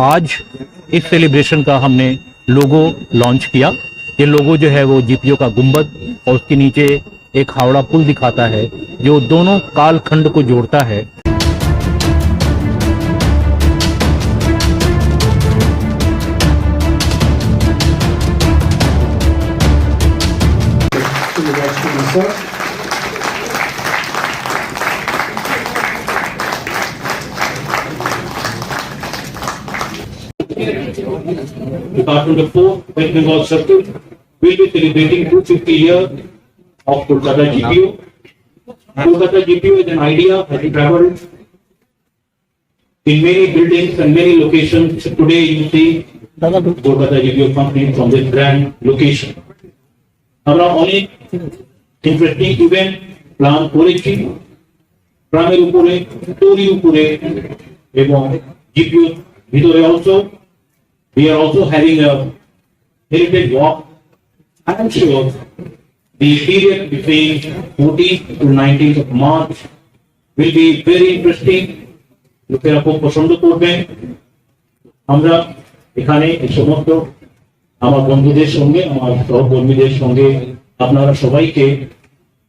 आज इस सेलिब्रेशन का हमने लोगो लॉन्च किया। ये लोगो जो है वो जीपीओ का गुंबद और उसके नीचे एक हावड़ा पुल दिखाता है, जो दोनों कालखंड को जोड़ता है। To the Department of Four, West Bengal Circle, will be celebrating 250 year of Kolkata GPO. Kolkata GPO is an idea that we traveled in many buildings and many locations. Today you see Kolkata GPO company from this grand location. আমরা অনেক interesting event plan করেছি গ্রামের উপরে তৈরি উপরে এবং GPO ভিতরে also we are also having a heritage walk. I am sure the period between 14th to 19th of March will be very interesting. লোকেরা খুব পছন্দ করবেন আমরা এখানে এই সমস্ত আমার বন্ধুদের সঙ্গে আমার সহকর্মীদের সঙ্গে আপনারা সবাইকে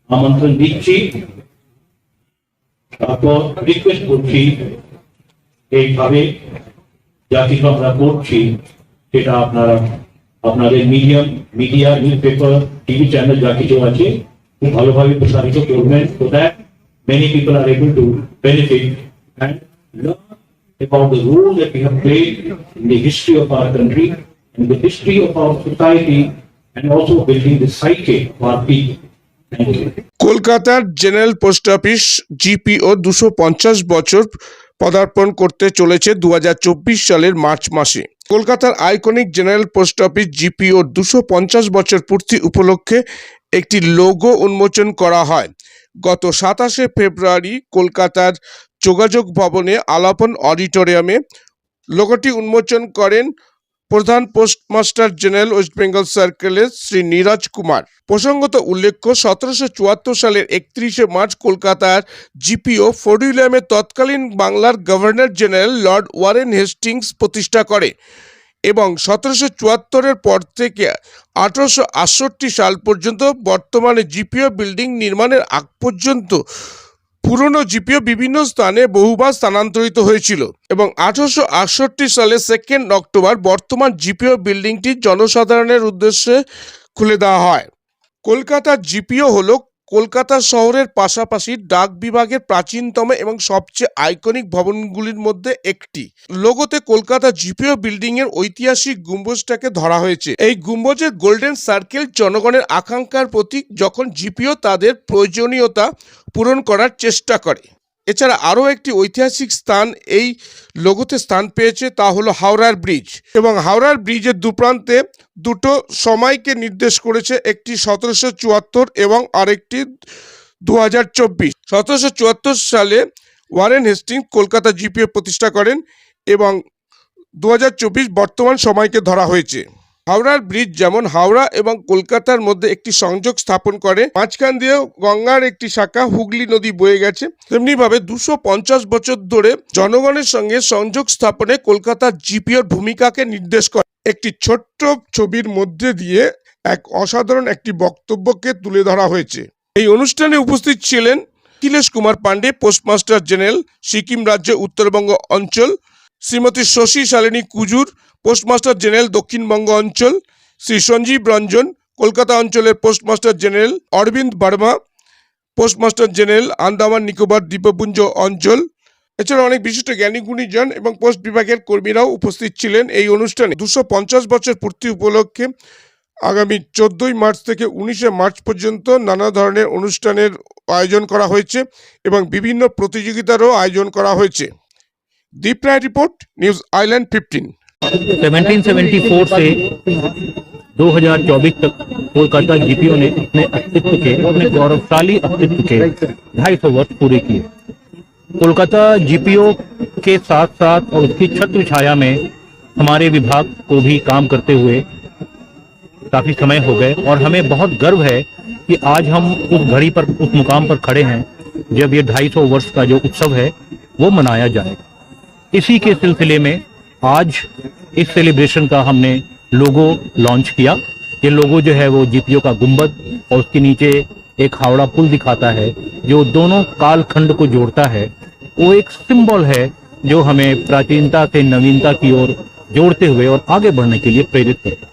আমন্ত্রণ দিচ্ছি তারপর রিকোয়েস্ট করছি এইভাবে যা কিছু আমরা করছি সেটা আপনারা আপনাদের medium media news paper TV channel যা কিছু আছে খুব ভালোভাবে প্রসারিত করবেন many people are able to benefit and learn about the role that we have played in the history of our country and the history of our society and also building the psyche of our people. Thank you. কলকাতার general post office GPO দুশো পঞ্চাশ বছর পদার্পণ করতে চলেছে দু হাজার চব্বিশ সালের মার্চ মাসে। কলকাতার আইকনিক জেনারেল পোস্ট অফিস জিপিওর দুশো পঞ্চাশ বছর পূর্তি উপলক্ষে একটি লোগো উন্মোচন করা হয়। গত সাতাশে ফেব্রুয়ারি কলকাতার যোগাযোগ ভবনে আলাপন অডিটোরিয়ামে লোগোটি উন্মোচন করেন প্রধান পোস্টমাস্টার জেনারেল ওয়েস্ট বেঙ্গল সার্কেলের শ্রী নীরজ কুমার। প্রসঙ্গত উল্লেখ্য, সতেরোশো চুয়াত্তর সালের একত্রিশে মার্চ কলকাতার জিপিও উইলিয়ামের তৎকালীন বাংলার governor general Lord Warren Hastings প্রতিষ্ঠা করে এবং সতেরোশো চুয়াত্তরের পর থেকে আঠারোশো আটষট্টি সাল পর্যন্ত বর্তমানে জিপিও বিল্ডিং নির্মাণের আগ পর্যন্ত পুরনো জিপিও বিভিন্ন স্থানে বহুবার স্থানান্তরিত হয়েছিল এবং আঠারোশো আটষট্টি সালে সেকেন্ড অক্টোবর বর্তমান জিপিও বিল্ডিংটি জনসাধারণের উদ্দেশ্যে খুলে দেওয়া হয়। কলকাতার জিপিও হলো কলকাতা শহরের পাশাপাশি ডাক বিভাগের প্রাচীনতম এবং সবচেয়ে আইকনিক ভবনগুলির মধ্যে একটি। লোগোতে কলকাতা জিপিও বিল্ডিং এর ঐতিহাসিক গম্বুজটাকে ধরা হয়েছে। এই গম্বুজের গোল্ডেন সার্কেল জনগণের আকাঙ্ক্ষার প্রতীক যখন জিপিও তাদের প্রয়োজনীয়তা পূরণ করার চেষ্টা করে। এছাড়া আরও একটি ঐতিহাসিক স্থান এই লোগোতে স্থান পেয়েছে, তা হলো হাওড়ার ব্রিজ। এবং হাওড়ার ব্রিজের দুপ্রান্তে দুটো সময়কে নির্দেশ করেছে, একটি সতেরোশো চুয়াত্তর এবং আরেকটি দু হাজার চব্বিশ। সতেরোশো চুয়াত্তর সালে ওয়ারেন হেস্টিং কলকাতা জিপিএ প্রতিষ্ঠা করেন এবং দু হাজার চব্বিশ বর্তমান সময়কে ধরা হয়েছে। হাওড়ার ব্রিজ যেমন হাওড়া এবং কলকাতার মধ্যে একটি সংযোগ স্থাপন করে, মাঝখান দিয়েও গঙ্গার একটি শাখা হুগলি নদী বয়ে গেছে। তেমনিভাবে দুশো পঞ্চাশ বছর ধরে জনগণের সঙ্গে সংযোগ স্থাপনে কলকাতার জিপিওর ভূমিকাকে নির্দেশ করে। একটি ছোট্ট ছবির মধ্যে দিয়ে এক অসাধারণ একটি বক্তব্যকে তুলে ধরা হয়েছে। এই অনুষ্ঠানে উপস্থিত ছিলেন অখিলেশ কুমার পাণ্ডে, পোস্টমাস্টার জেনারেল, সিকিম রাজ্য উত্তরবঙ্গ অঞ্চল শ্রীমতী শশী শালিনী কুজুর, পোস্টমাস্টার জেনারেল দক্ষিণবঙ্গ অঞ্চল, শ্রী সঞ্জীব রঞ্জন, কলকাতা অঞ্চলের postmaster general Arvind Barma, postmaster general Andaman Nicobar দ্বীপপুঞ্জ অঞ্চল। এছাড়া অনেক বিশিষ্ট জ্ঞানী গুণীজন এবং পোস্ট বিভাগের কর্মীরাও উপস্থিত ছিলেন এই অনুষ্ঠানে। দুশো পঞ্চাশ বছর পূর্তি উপলক্ষে আগামী চোদ্দোই মার্চ থেকে উনিশে মার্চ পর্যন্ত নানা ধরনের অনুষ্ঠানের আয়োজন করা হয়েছে এবং বিভিন্ন প্রতিযোগিতারও আয়োজন করা হয়েছে। दीपराय रिपोर्ट, न्यूज़ आइलैंड 15 1774 से 2024 तक कोलकाता जीपीओ ने अपने अस्तित्व के, अपने गौरवशाली अस्तित्व के ढाई सौ वर्ष पूरे किए। कोलकाता जीपीओ के साथ साथ और उसकी छत्र छाया में हमारे विभाग को भी काम करते हुए काफ़ी समय हो गए और हमें बहुत गर्व है कि आज हम उस घड़ी पर, उस मुकाम पर खड़े हैं जब ये ढाई सौ वर्ष का जो उत्सव है वो मनाया जाएगा। इसी के सिलसिले में आज इस सेलिब्रेशन का हमने लोगो लॉन्च किया। ये लोगो जो है वो जीपीओ का गुंबद और उसके नीचे एक हावड़ा पुल दिखाता है, जो दोनों कालखंड को जोड़ता है। वो एक सिंबल है जो हमें प्राचीनता से नवीनता की ओर जोड़ते हुए और आगे बढ़ने के लिए प्रेरित करता है।